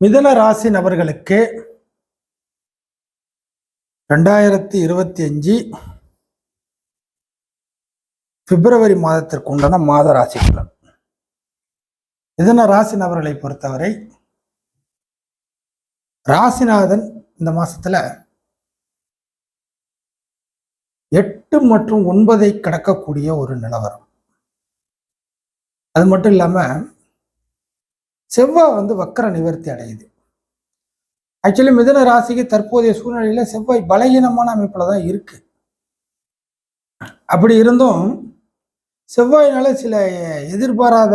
மிதன ராசி நபர்களுக்கு ரெண்டாயிரத்தி இருபத்தி அஞ்சு பிப்ரவரி மாதத்திற்கு உண்டான மாத ராசி பலன் மிதன ராசி நபர்களை பொறுத்தவரை ராசிநாதன் இந்த மாசத்துல எட்டு மற்றும் ஒன்பதை கடக்கக்கூடிய ஒரு நிலவரம். அது மட்டும் இல்லாம செவ்வாய் வந்து வக்கர நிவர்த்தி அடையுது. ஆக்சுவலி மிதன ராசிக்கு தற்போதைய சூழ்நிலையில் செவ்வாய் பலகீனமான அமைப்பில் தான் இருக்கு. அப்படி இருந்தும் செவ்வாயினால சில எதிர்பாராத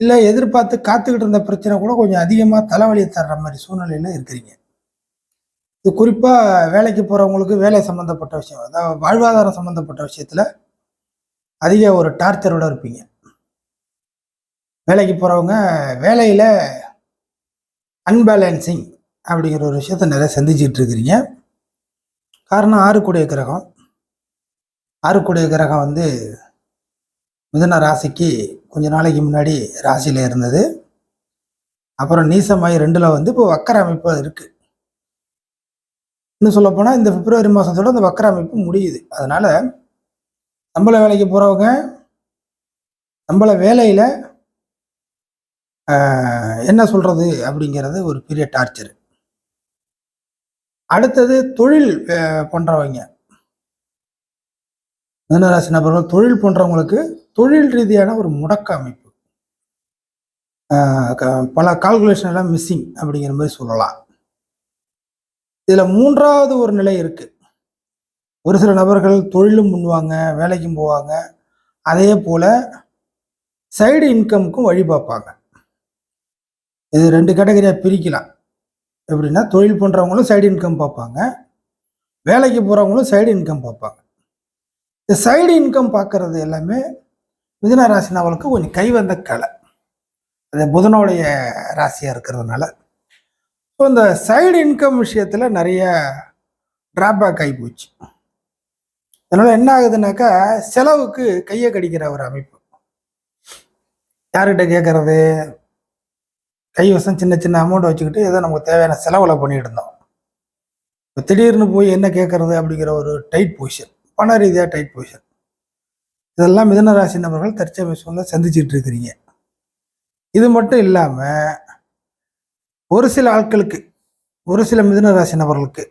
இல்லை எதிர்பார்த்து காத்துக்கிட்டு இருந்த பிரச்சனை கூட கொஞ்சம் அதிகமாக தலைவலி தர்ற மாதிரி சூழ்நிலையில் இருக்கிறீங்க. இது குறிப்பாக வேலைக்கு போகிறவங்களுக்கு வேலை சம்மந்தப்பட்ட விஷயம் அதாவது வாழ்வாதாரம் சம்மந்தப்பட்ட விஷயத்தில் அதிக ஒரு டார்ச்சரோடு இருப்பீங்க. வேலைக்கு போகிறவங்க வேலையில் அன்பேலன்சிங் அப்படிங்கிற ஒரு விஷயத்த நிறைய சந்திச்சுட்டு இருக்கிறீங்க. காரணம் ஆறுக்குடைய கிரகம். ஆறுக்குடைய கிரகம் வந்து மிதன ராசிக்கு கொஞ்ச நாளைக்கு முன்னாடி ராசியில் இருந்தது. அப்புறம் நீசமாய் ரெண்டில் வந்து இப்போ வக்கர அமைப்பு இருக்குது இன்னும் சொல்லப்போனால் இந்த பிப்ரவரி மாதத்தோட அந்த வக்கர அமைப்பு முடியுது. அதனால் சம்பள வேலைக்கு போகிறவங்க சம்பள வேலையில் என்ன சொல்கிறது அப்படிங்கிறது ஒரு பெரிய டார்ச்சர் அடுத்தது தொழில் பண்ணுறவங்க பண்றவங்க மிதனராசி நபர்கள் தொழில் பண்ணுறவங்களுக்கு தொழில் ரீதியான ஒரு முடக்க அமைப்பு. க- பல கால்குலேஷன் எல்லாம் மிஸ்ஸிங் அப்படிங்கிற மாதிரி சொல்லலாம். இதுல மூன்றாவது ஒரு நிலை இருக்கு. ஒரு சில நபர்கள் தொழிலும் பண்ணுவாங்க வேலைக்கும் போவாங்க. அதே போல சைடு இன்கமுக்கும் வழி பார்ப்பாங்க. இது ரெண்டு கேட்டகரியாக பிரிக்கலாம். எப்படின்னா தொழில் பண்ணுறவங்களும் சைடு இன்கம் பார்ப்பாங்க. வேலைக்கு போகிறவங்களும் சைடு இன்கம் பார்ப்பாங்க. இந்த சைடு இன்கம் பார்க்குறது எல்லாமே மிதுன ராசி நாவலுக்கு கொஞ்சம் கை வந்த கலை. அது புதனுடைய ராசியாக இருக்கிறதுனால. ஸோ இந்த சைடு இன்கம் விஷயத்தில் நிறைய ட்ராபேக் ஆகி போச்சு. அதனால் என்ன ஆகுதுனாக்கா செலவுக்கு கையை கடிக்கிற ஒரு அமைப்பு. யார்கிட்ட கேட்குறது? கைவசம் சின்ன சின்ன அமௌண்ட் வச்சுக்கிட்டு ஏதோ நமக்கு தேவையான செலவில் பண்ணிட்டு இருந்தோம். இப்போ திடீர்னு போய் என்ன கேட்குறது அப்படிங்கிற ஒரு டைட் பொசிஷன் பண ரீதியாக டைட் பொசிஷன் இதெல்லாம் மிதனராசி நபர்கள் தற்சமய சூழ்நிலை சந்திச்சுட்டு இருக்கிறீங்க. இது மட்டும் இல்லாமல் ஒரு சில ஆட்களுக்கு ஒரு சில மிதனராசி நபர்களுக்கு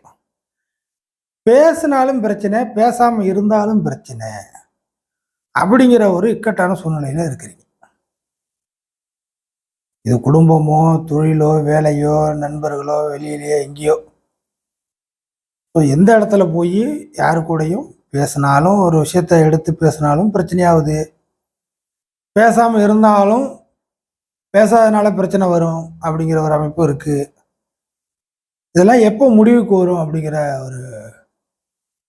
பேசினாலும் பிரச்சனை பேசாமல் இருந்தாலும் பிரச்சனை அப்படிங்கிற ஒரு இக்கட்டான சூழ்நிலையில் இருக்கிறீங்க. இது குடும்பமோ தொழிலோ வேலையோ நண்பர்களோ வெளியிலேயோ எங்கேயோ. ஸோ எந்த இடத்துல போய் யாரு கூடயும் பேசினாலும் ஒரு விஷயத்த எடுத்து பேசினாலும் பிரச்சனையாகுது. பேசாமல் இருந்தாலும் பேசாதனால பிரச்சனை வரும் அப்படிங்கிற ஒரு அமைப்பு இருக்குது இதெல்லாம் எப்போ முடிவுக்கு வரும் அப்படிங்கிற ஒரு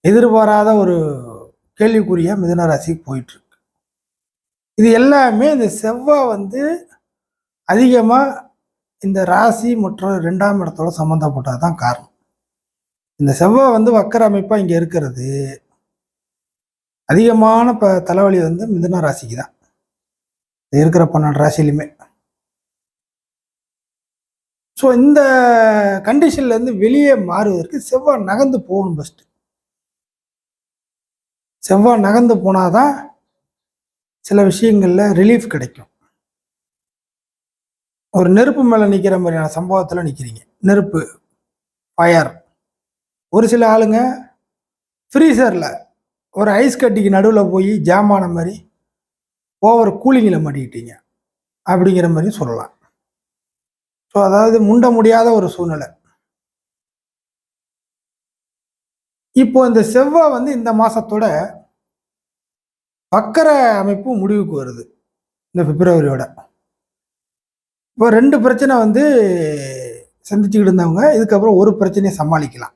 எதிர்பாராத ஒரு கேள்விக்குரிய மிதுன ராசிக்கு போயிட்டுருக்கு இது எல்லாமே இந்த செவ்வாய் வந்து அதிகமாக இந்த ராசி மற்றும் ரெண்டாம் இடத்தோட சம்மந்தப்பட்டது தான் காரணம். இந்த செவ்வாய் வந்து வக்கர அமைப்பாக இங்கே இருக்கிறது. அதிகமான இப்போ தலைவலி வந்து மிதுன ராசிக்கு தான் இருக்கிற பன்னெண்டு ராசிலையுமே ஸோ இந்த கண்டிஷன்லேருந்து வெளியே மாறுவதற்கு செவ்வாய் நகர்ந்து போகணும் ஃபஸ்ட்டு செவ்வாய் நகர்ந்து போனாதான் சில விஷயங்களில் ரிலீஃப் கிடைக்கும். ஒரு நெருப்பு மேலே நிற்கிற மாதிரியான சம்பவத்தில் நிற்கிறீங்க நெருப்பு ஃபயர் ஒரு சில ஆளுங்க ஃப்ரீசரில் ஒரு ஐஸ் கட்டிக்கு நடுவில் போய் ஜாமான மாதிரி ஓவர் கூலிங்கில் மாட்டிக்கிட்டீங்க அப்படிங்கிற மாதிரி சொல்லலாம். ஸோ அதாவது முண்ட முடியாத ஒரு சூழ்நிலை. இப்போ இந்த செவ்வாய் வந்து இந்த மாதத்தோட வக்கர அமைப்பு முடிவுக்கு வருது. இந்த பிப்ரவரியோட. இப்போ ரெண்டு பிரச்சனை வந்து சந்திச்சுக்கிட்டு இருந்தவங்க இதுக்கப்புறம் ஒரு பிரச்சனையை சமாளிக்கலாம்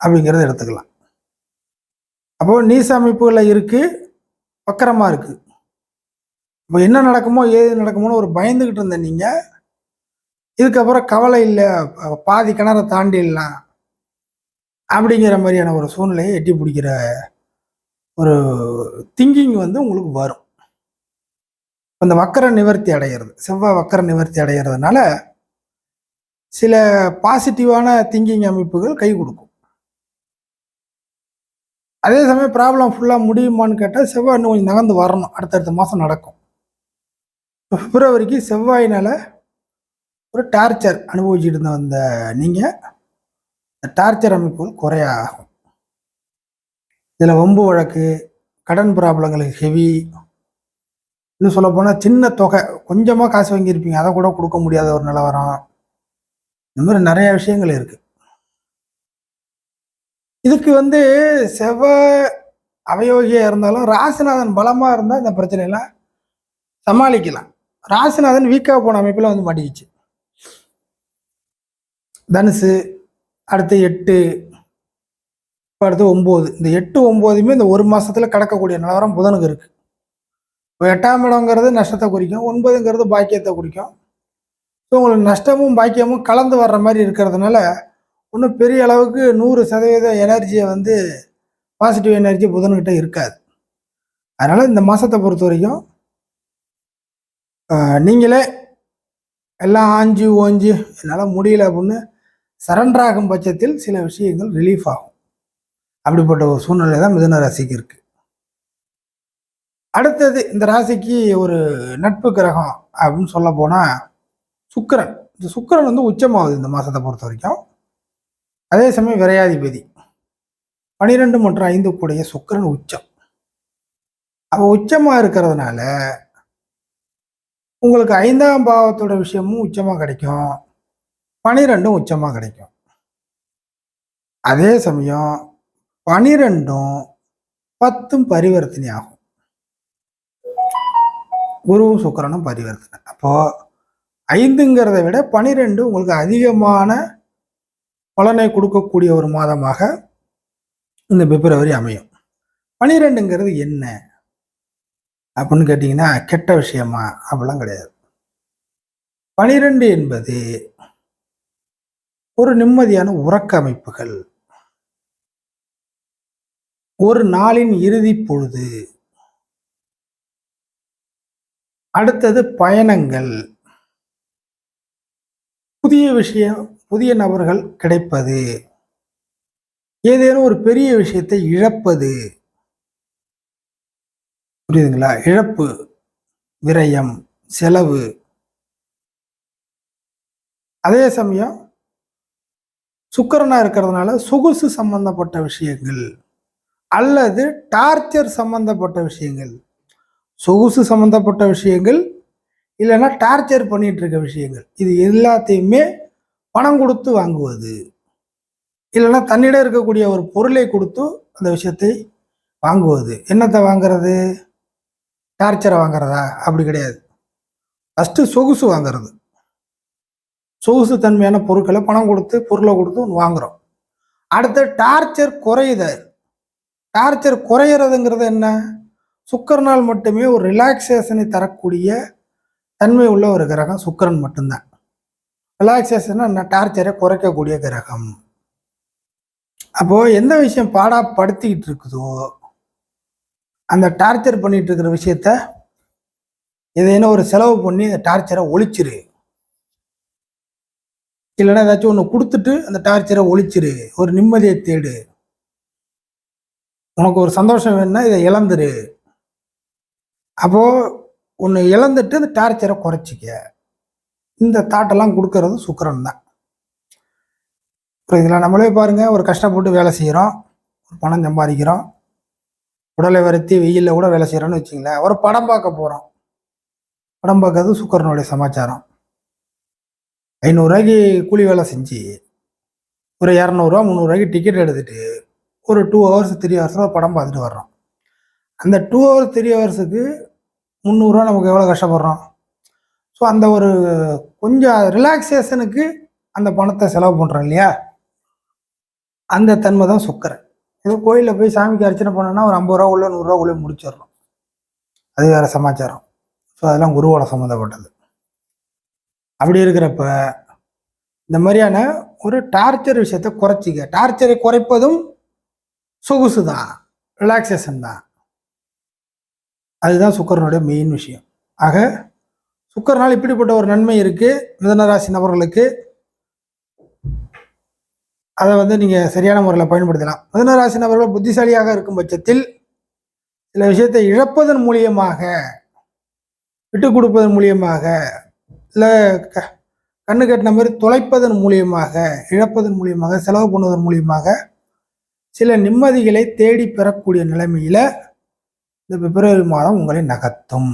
அப்படிங்கிறத எடுத்துக்கலாம். அப்போ நீச அமைப்புகளில் இருக்குது வக்கரமாக இருக்குது இப்போ என்ன நடக்குமோ ஏது நடக்குமோன்னு ஒரு பயந்துக்கிட்டு இருந்த நீங்கள் இதுக்கப்புறம் கவலை இல்லை பாதி கிணற தாண்டிடலாம் அப்படிங்கிற மாதிரியான ஒரு சூழ்நிலையை எட்டி பிடிக்கிற ஒரு திங்கிங் வந்து உங்களுக்கு வரும். அந்த வக்கர நிவர்த்தி அடைகிறது செவ்வாய் வக்கர நிவர்த்தி அடைகிறதுனால சில பாசிட்டிவான திங்கிங் அமைப்புகள் கை கொடுக்கும். அதே சமயம் ப்ராப்ளம் ஃபுல்லாக முடியுமான்னு கேட்டால் செவ்வாய் இன்னும் கொஞ்சம் நகர்ந்து வரணும். அடுத்தடுத்த மாதம் நடக்கும். பிப்ரவரிக்கு செவ்வாயினால் ஒரு டார்ச்சர் அனுபவிச்சுட்டு இருந்த வந்த நீங்கள் இந்த டார்ச்சர் அமைப்புகள் குறைய ஆகும். இதில் வம்பு வழக்கு கடன் ப்ராப்ளங்களுக்கு ஹெவி இன்னும் சொல்ல போனால் சின்ன தொகை. கொஞ்சமாக காசு வாங்கியிருப்பீங்க. அதை கூட கொடுக்க முடியாத ஒரு நிலவரம். இந்த மாதிரி நிறைய விஷயங்கள் இருக்கு. இதுக்கு வந்து செவ அவயோகியா இருந்தாலும் ராசிநாதன் பலமாக இருந்தால் இந்த பிரச்சனையெல்லாம் சமாளிக்கலாம். ராசிநாதன் வீக்காக போன அமைப்பில் வந்து மாட்டிக்கிச்சு. தனுசு அடுத்து எட்டு இப்போ அடுத்து ஒம்பது இந்த எட்டு ஒம்போதுமே இந்த ஒரு மாதத்தில் கடக்கக்கூடிய நிலவரம் புதனுக்கு இருக்குது இப்போ எட்டாம் இடங்கிறது நஷ்டத்தை குறிக்கும் ஒன்பதுங்கிறது பாக்கியத்தை குறிக்கும். ஸோ உங்களுக்கு நஷ்டமும் பாக்கியமும் கலந்து வர்ற மாதிரி இருக்கிறதுனால ஒன்றும் பெரிய அளவுக்கு நூறு சதவீத எனர்ஜியை வந்து பாசிட்டிவ் எனர்ஜி புதன்கிட்ட இருக்காது. அதனால் இந்த மாதத்தை பொறுத்த வரைக்கும் நீங்களே எல்லாம் ஆஞ்சு ஓஞ்சு என்னால் முடியல அப்படின்னு சரண்டராகும் பட்சத்தில் சில விஷயங்கள் ரிலீஃப் ஆகும். அப்படிப்பட்ட ஒரு சூழ்நிலை தான் மிதுன ராசிக்கு இருக்குது அடுத்தது இந்த ராசிக்கு ஒரு நட்பு கிரகம் அப்படின்னு சொல்ல போனால் சுக்கிரன். இந்த சுக்கிரன் வந்து உச்சமாகுது இந்த மாதத்தை பொறுத்த வரைக்கும். அதே சமயம் விரையாதிபதி. பனிரெண்டு மற்றும் ஐந்து கூடிய சுக்கிரன் உச்சம். அப்போ உச்சமாக இருக்கிறதுனால உங்களுக்கு ஐந்தாம் பாவத்தோட விஷயமும் உச்சமாக கிடைக்கும். பனிரெண்டும் உச்சமாக கிடைக்கும். அதே சமயம் பனிரெண்டும் பத்தும் பரிவர்த்தனை ஆகும். குருவும் சுக்கரனும் பரிவர்த்தனை. அப்போது ஐந்துங்கிறத விட பனிரெண்டு உங்களுக்கு அதிகமான பலனை கொடுக்கக்கூடிய ஒரு மாதமாக இந்த பிப்ரவரி அமையும். பனிரெண்டுங்கிறது என்ன? அப்படின்னு கேட்டிங்கன்னா கெட்ட விஷயமா? அப்படிலாம் கிடையாது. பனிரெண்டு என்பது ஒரு நிம்மதியான உறக்க அமைப்புகள். ஒரு நாளின் இறுதி பொழுது அடுத்தது பயணங்கள். புதிய விஷயம் புதிய நபர்கள் கிடைப்பது. ஏதேனும் ஒரு பெரிய விஷயத்தை இழப்பது. புரியுதுங்களா? இழப்பு விரயம் செலவு. அதே சமயம் சுக்கரனா இருக்கிறதுனால சொகுசு சம்பந்தப்பட்ட விஷயங்கள் அல்லது டார்ச்சர் சம்பந்தப்பட்ட விஷயங்கள். சொகுசு சம்மந்தப்பட்ட விஷயங்கள் இல்லைன்னா டார்ச்சர் பண்ணிகிட்டு இருக்க விஷயங்கள். இது எல்லாத்தையுமே பணம் கொடுத்து வாங்குவது. இல்லைன்னா தன்னிடம் இருக்கக்கூடிய ஒரு பொருளை கொடுத்து அந்த விஷயத்தை வாங்குவது. என்னத்தை வாங்குறது? டார்ச்சரை வாங்குறதா? அப்படி கிடையாது. ஃபஸ்ட்டு சொகுசு வாங்குறது. சொகுசு தன்மையான பொருட்களை பணம் கொடுத்து பொருளை கொடுத்து ஒன்று வாங்குறோம். அடுத்து டார்ச்சர் குறையுது டார்ச்சர் குறையிறதுங்கிறது என்ன? சுக்கரனால் மட்டுமே ஒரு ரிலாக்ஸேஷனை தரக்கூடிய தன்மை உள்ள ஒரு கிரகம் சுக்கரன் மட்டும்தான். ரிலாக்ஸேஷன் டார்ச்சரை குறைக்கக்கூடிய கிரகம். அப்போது எந்த விஷயம் பாடா படுத்திக்கிட்டு இருக்குதோ அந்த டார்ச்சர் பண்ணிகிட்டு இருக்கிற விஷயத்த ஏதேனும் ஒரு செலவு பண்ணி அந்த டார்ச்சரை ஒழிச்சிரு. இல்லைன்னா ஏதாச்சும் ஒன்று கொடுத்துட்டு அந்த டார்ச்சரை ஒழிச்சிரு. ஒரு நிம்மதியை தேடு. உனக்கு ஒரு சந்தோஷம் வேணும்னா இதை இழந்துரு. அப்போது ஒன்று இழந்துட்டு அந்த டார்ச்சரை குறைச்சிக்க. இந்த தாட்டெல்லாம் கொடுக்கறது சுக்கரன் தான். புரியுதுங்களா நம்மளே பாருங்கள் ஒரு கஷ்டப்பட்டு வேலை செய்கிறோம் ஒரு பணம் சம்பாதிக்கிறோம் உடலை வருத்தி வெயிலில் கூட வேலை செய்கிறோன்னு வச்சுங்களேன் ஒரு படம் பார்க்க போகிறோம் படம் பார்க்கறது சுக்கரனுடைய சமாச்சாரம். ஐநூறுரூவாய்க்கு கூலி வேலை செஞ்சு ஒரு இரநூறுவா முந்நூறுரூவாய்க்கு டிக்கெட் எடுத்துட்டு ஒரு டூ ஹவர்ஸ் த்ரீ ஹவர்ஸில் படம் பார்த்துட்டு வர்றோம். அந்த டூ ஹவர்ஸ் த்ரீ ஹவர்ஸுக்கு முந்நூறுரூவா நமக்கு எவ்வளோ கஷ்டப்படுறோம். ஸோ அந்த ஒரு கொஞ்சம் ரிலாக்ஸேஷனுக்கு அந்த பணத்தை செலவு பண்ணுறோம் இல்லையா? அந்த தன்மை தான் சுக்கரன். இது கோயிலில் போய் சாமிக்கு அர்ச்சனை பண்ணோன்னா ஒரு ஐம்பது ரூபா உள்ள நூறுரூவா உள்ள முடிச்சிடுறோம். அது வேறு சமாச்சாரம். ஸோ அதெல்லாம் குருவோட சம்மந்தப்பட்டது. அப்படி இருக்கிறப்ப இந்த மாதிரியான ஒரு டார்ச்சர் விஷயத்தை குறைச்சிக்க டார்ச்சரை குறைப்பதும் சொகுசு தான் ரிலாக்ஸேஷன் தான். அதுதான் சுக்கரனுடைய மெயின் விஷயம். ஆக சுக்கரனால் இப்படிப்பட்ட ஒரு நன்மை இருக்குது மிதனராசி நபர்களுக்கு. அதை வந்து நீங்கள் சரியான முறையில் பயன்படுத்தலாம். மிதனராசி நபர்கள் புத்திசாலியாக இருக்கும் பட்சத்தில் சில விஷயத்தை இழப்பதன் மூலியமாக விட்டு கொடுப்பதன் மூலியமாக இல்லை க கண்ணு கட்டின மாதிரி தொலைப்பதன் மூலியமாக இழப்பதன் மூலியமாக செலவு பண்ணுவதன் மூலியமாக சில நிம்மதிகளை தேடி பெறக்கூடிய நிலைமையில் இந்த பிப்ரவரி மாதம் உங்களை நகர்த்தும்.